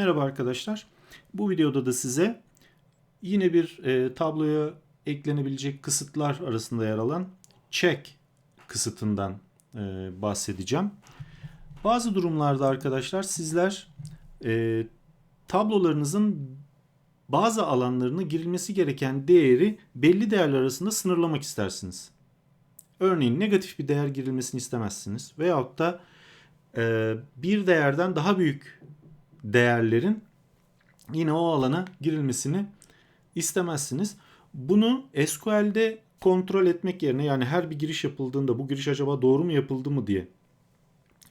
Merhaba arkadaşlar. Bu videoda da size yine bir e, tabloya eklenebilecek kısıtlar arasında yer alan check kısıtından e, bahsedeceğim. Bazı durumlarda arkadaşlar sizler e, tablolarınızın bazı alanlarına girilmesi gereken değeri belli değerler arasında sınırlamak istersiniz. Örneğin negatif bir değer girilmesini istemezsiniz. Veyahut da e, bir değerden daha büyük değerlerin yine o alana girilmesini istemezsiniz. Bunu SQL'de kontrol etmek yerine yani her bir giriş yapıldığında bu giriş acaba doğru mu yapıldı mı diye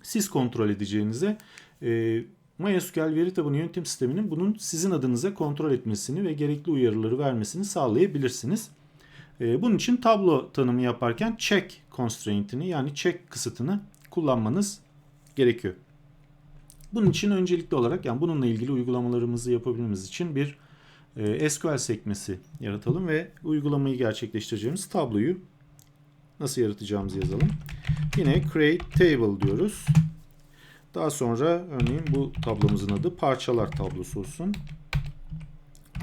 siz kontrol edeceğinize e, MySQL veri tabanı yönetim sisteminin bunun sizin adınıza kontrol etmesini ve gerekli uyarıları vermesini sağlayabilirsiniz. E, bunun için tablo tanımı yaparken check constraint'ini yani check kısıtını kullanmanız gerekiyor. Bunun için öncelikli olarak yani bununla ilgili uygulamalarımızı yapabilmemiz için bir e, SQL sekmesi yaratalım ve uygulamayı gerçekleştireceğimiz tabloyu nasıl yaratacağımızı yazalım. Yine create table diyoruz. Daha sonra örneğin bu tablomuzun adı parçalar tablosu olsun.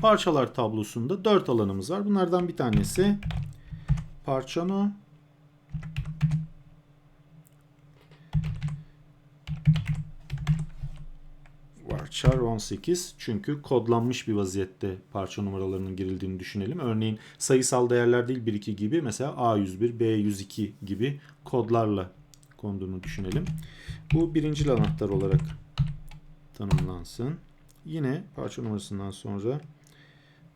Parçalar tablosunda 4 alanımız var. Bunlardan bir tanesi parçano. Varchar 18 çünkü kodlanmış bir vaziyette parça numaralarının girildiğini düşünelim. Örneğin sayısal değerler değil 1 2 gibi mesela A101, B102 gibi kodlarla konduğunu düşünelim. Bu birinci anahtar olarak tanımlansın. Yine parça numarasından sonra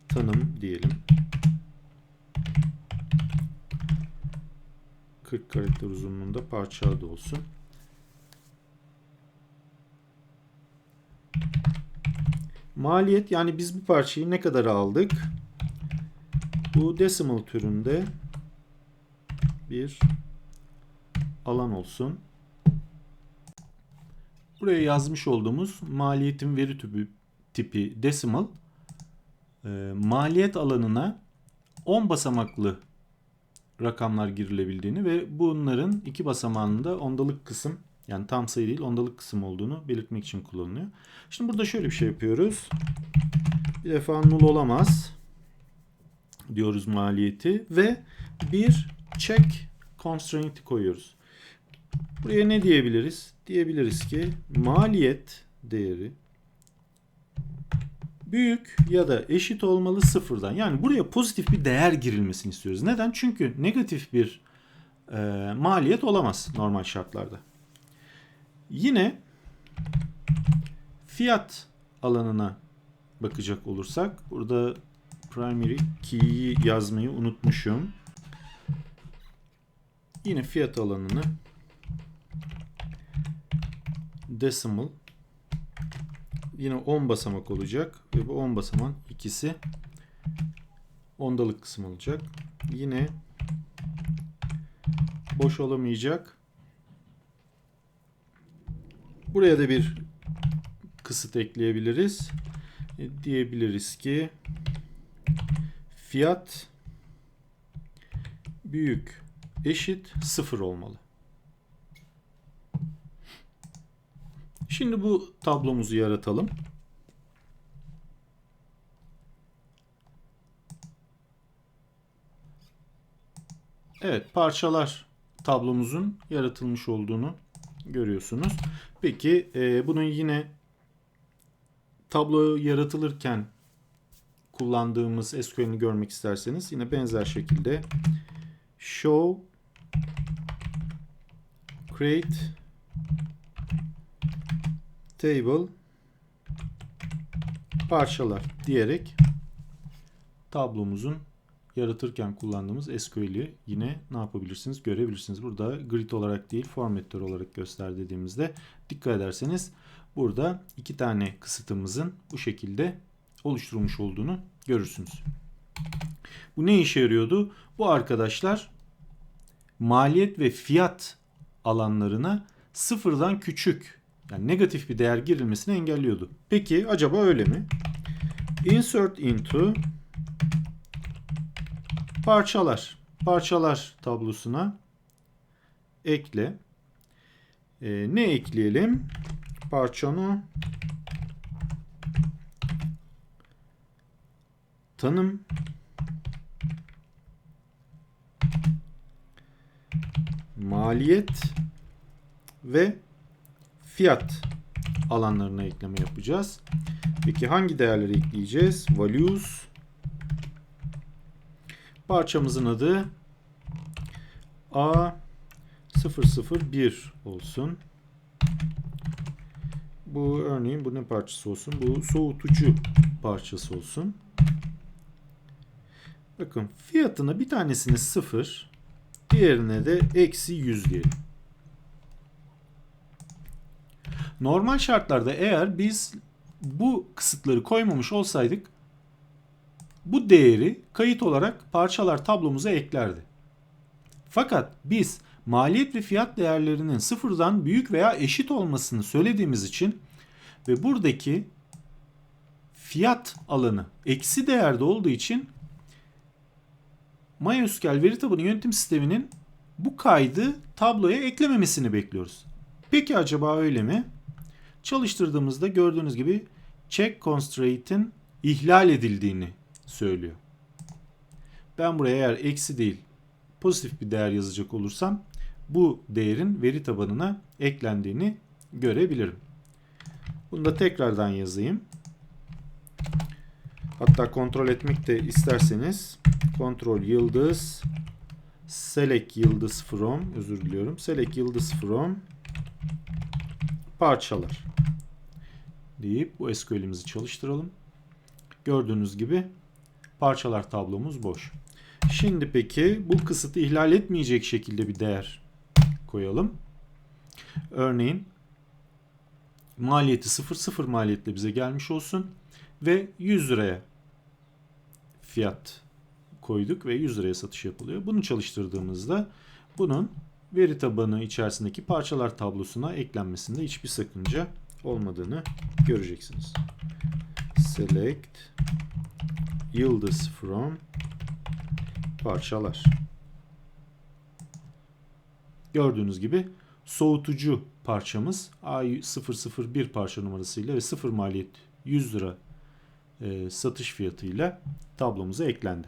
tanım diyelim. 40 karakter uzunluğunda parça adı olsun. Maliyet yani biz bu parçayı ne kadar aldık? Bu decimal türünde bir alan olsun. Buraya yazmış olduğumuz maliyetin veri tipi, tipi decimal e, maliyet alanına 10 basamaklı rakamlar girilebildiğini ve bunların iki basamağında ondalık kısım yani tam sayı değil ondalık kısım olduğunu belirtmek için kullanılıyor. Şimdi burada şöyle bir şey yapıyoruz. Bir defa null olamaz diyoruz maliyeti ve bir check constraint koyuyoruz. Buraya ne diyebiliriz? Diyebiliriz ki maliyet değeri büyük ya da eşit olmalı sıfırdan. Yani buraya pozitif bir değer girilmesini istiyoruz. Neden? Çünkü negatif bir e, maliyet olamaz normal şartlarda. Yine fiyat alanına bakacak olursak burada primary key'i yazmayı unutmuşum. Yine fiyat alanını decimal yine 10 basamak olacak ve bu 10 basaman ikisi ondalık kısım olacak. Yine boş olamayacak. Buraya da bir kısıt ekleyebiliriz. E, diyebiliriz ki fiyat büyük eşit sıfır olmalı. Şimdi bu tablomuzu yaratalım. Evet parçalar tablomuzun yaratılmış olduğunu görüyorsunuz. Peki e, bunun yine tablo yaratılırken kullandığımız SQL'ini görmek isterseniz yine benzer şekilde show create table parçalar diyerek tablomuzun yaratırken kullandığımız SQL'i yine ne yapabilirsiniz görebilirsiniz. Burada grid olarak değil formatör olarak göster dediğimizde dikkat ederseniz burada iki tane kısıtımızın bu şekilde oluşturulmuş olduğunu görürsünüz. Bu ne işe yarıyordu? Bu arkadaşlar maliyet ve fiyat alanlarına sıfırdan küçük yani negatif bir değer girilmesini engelliyordu. Peki acaba öyle mi? Insert into parçalar. Parçalar tablosuna ekle. E, ne ekleyelim? Parçanı tanım maliyet ve fiyat alanlarına ekleme yapacağız. Peki hangi değerleri ekleyeceğiz? Values parçamızın adı A001 olsun. Bu örneğin bu ne parçası olsun? Bu soğutucu parçası olsun. Bakın fiyatına bir tanesini 0, diğerine de eksi 100 diyelim. Normal şartlarda eğer biz bu kısıtları koymamış olsaydık bu değeri kayıt olarak parçalar tablomuza eklerdi. Fakat biz maliyet ve fiyat değerlerinin sıfırdan büyük veya eşit olmasını söylediğimiz için ve buradaki fiyat alanı eksi değerde olduğu için MySQL veri tabanı yönetim sisteminin bu kaydı tabloya eklememesini bekliyoruz. Peki acaba öyle mi? Çalıştırdığımızda gördüğünüz gibi check constraint'in ihlal edildiğini söylüyor. Ben buraya eğer eksi değil pozitif bir değer yazacak olursam bu değerin veri tabanına eklendiğini görebilirim. Bunu da tekrardan yazayım. Hatta kontrol etmek de isterseniz kontrol yıldız select yıldız from özür diliyorum. Select yıldız from parçalar deyip bu SQL'imizi çalıştıralım. Gördüğünüz gibi parçalar tablomuz boş. Şimdi peki bu kısıtı ihlal etmeyecek şekilde bir değer koyalım. Örneğin maliyeti 0 0 maliyetle bize gelmiş olsun ve 100 liraya fiyat koyduk ve 100 liraya satış yapılıyor. Bunu çalıştırdığımızda bunun veri tabanı içerisindeki parçalar tablosuna eklenmesinde hiçbir sakınca olmadığını göreceksiniz. Select yıldız from parçalar. Gördüğünüz gibi soğutucu parçamız A001 parça numarasıyla ve 0 maliyet 100 lira e, satış fiyatıyla tablomuza eklendi.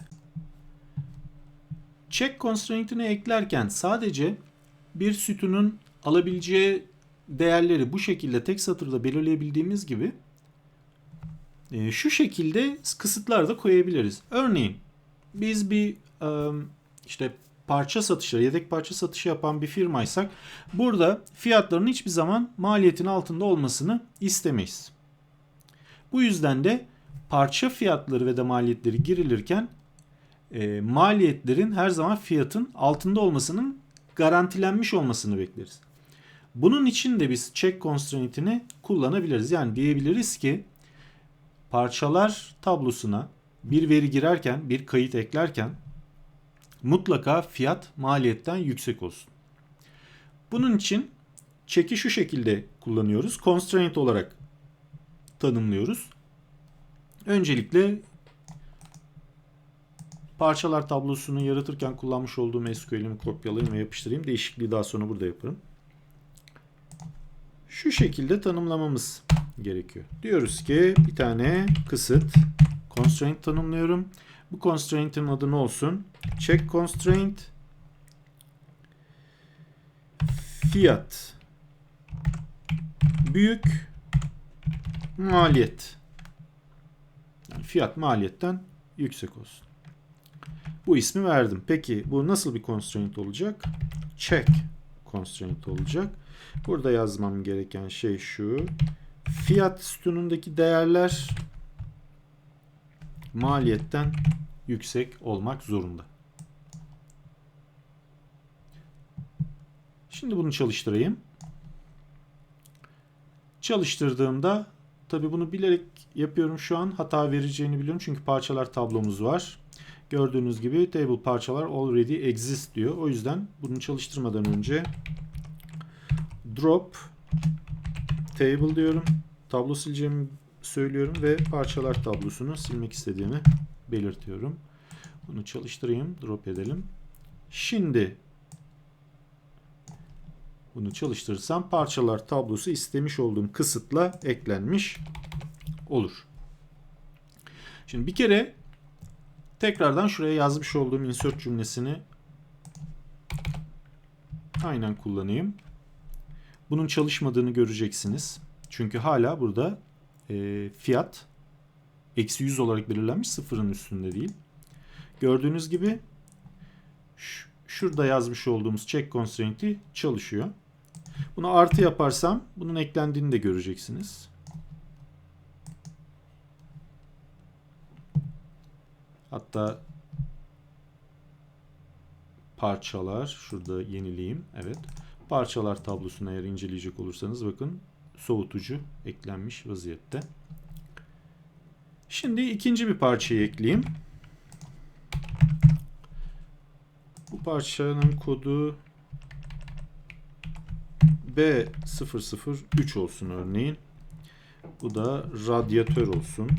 Check constraint'ini eklerken sadece bir sütunun alabileceği değerleri bu şekilde tek satırda belirleyebildiğimiz gibi şu şekilde kısıtlar da koyabiliriz. Örneğin biz bir e, işte parça satışları, yedek parça satışı yapan bir firmaysak burada fiyatların hiçbir zaman maliyetin altında olmasını istemeyiz. Bu yüzden de parça fiyatları ve de maliyetleri girilirken e, maliyetlerin her zaman fiyatın altında olmasının garantilenmiş olmasını bekleriz. Bunun için de biz check constraint'ini kullanabiliriz. Yani diyebiliriz ki parçalar tablosuna bir veri girerken, bir kayıt eklerken mutlaka fiyat maliyetten yüksek olsun. Bunun için check'i şu şekilde kullanıyoruz. Constraint olarak tanımlıyoruz. Öncelikle parçalar tablosunu yaratırken kullanmış olduğum SQL'imi kopyalayayım ve yapıştırayım. Değişikliği daha sonra burada yaparım. Şu şekilde tanımlamamız gerekiyor. Diyoruz ki bir tane kısıt constraint tanımlıyorum. Bu constraint'in adı ne olsun? Check constraint fiyat büyük maliyet. Yani fiyat maliyetten yüksek olsun. Bu ismi verdim. Peki bu nasıl bir constraint olacak? Check constraint olacak. Burada yazmam gereken şey şu. Fiyat sütunundaki değerler maliyetten yüksek olmak zorunda. Şimdi bunu çalıştırayım. Çalıştırdığımda tabi bunu bilerek yapıyorum şu an. Hata vereceğini biliyorum çünkü parçalar tablomuz var. Gördüğünüz gibi table parçalar already exist diyor. O yüzden bunu çalıştırmadan önce drop table diyorum. Tablo sileceğimi söylüyorum ve parçalar tablosunu silmek istediğimi belirtiyorum. Bunu çalıştırayım. Drop edelim. Şimdi bunu çalıştırırsam parçalar tablosu istemiş olduğum kısıtla eklenmiş olur. Şimdi bir kere Tekrardan şuraya yazmış olduğum insert cümlesini aynen kullanayım. Bunun çalışmadığını göreceksiniz. Çünkü hala burada e, fiyat eksi 100 olarak belirlenmiş sıfırın üstünde değil. Gördüğünüz gibi şurada yazmış olduğumuz check constraint'i çalışıyor. Bunu artı yaparsam bunun eklendiğini de göreceksiniz. Hatta parçalar şurada yenileyim. Evet. Parçalar tablosunu eğer inceleyecek olursanız bakın soğutucu eklenmiş vaziyette. Şimdi ikinci bir parçayı ekleyeyim. Bu parçanın kodu B003 olsun örneğin. Bu da radyatör olsun.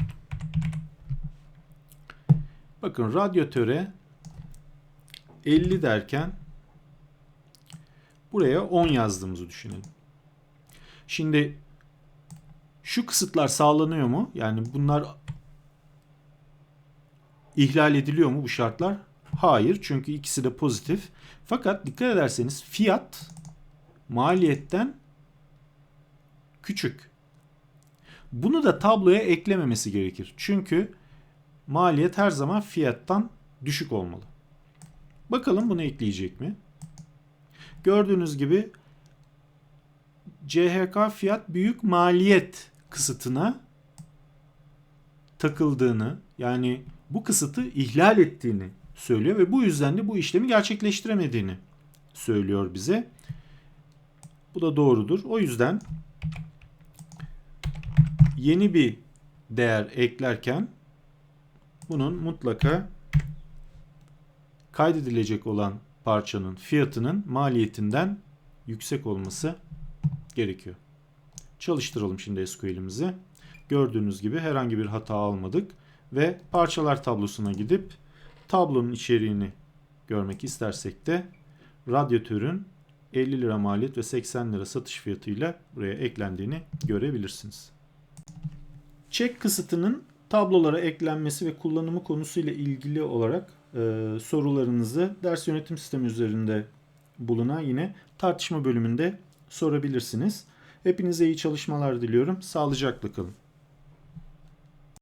Bakın radyatöre 50 derken buraya 10 yazdığımızı düşünelim. Şimdi şu kısıtlar sağlanıyor mu? Yani bunlar ihlal ediliyor mu bu şartlar? Hayır çünkü ikisi de pozitif. Fakat dikkat ederseniz fiyat maliyetten küçük. Bunu da tabloya eklememesi gerekir. Çünkü maliyet her zaman fiyattan düşük olmalı. Bakalım bunu ekleyecek mi? Gördüğünüz gibi CHK fiyat büyük maliyet kısıtına takıldığını yani bu kısıtı ihlal ettiğini söylüyor ve bu yüzden de bu işlemi gerçekleştiremediğini söylüyor bize. Bu da doğrudur. O yüzden yeni bir değer eklerken bunun mutlaka kaydedilecek olan parçanın fiyatının maliyetinden yüksek olması gerekiyor. Çalıştıralım şimdi SQL'imizi. Gördüğünüz gibi herhangi bir hata almadık ve parçalar tablosuna gidip tablonun içeriğini görmek istersek de radyatörün 50 lira maliyet ve 80 lira satış fiyatıyla buraya eklendiğini görebilirsiniz. Çek kısıtının tablolara eklenmesi ve kullanımı konusuyla ilgili olarak e, sorularınızı ders yönetim sistemi üzerinde bulunan yine tartışma bölümünde sorabilirsiniz. Hepinize iyi çalışmalar diliyorum. Sağlıcakla kalın.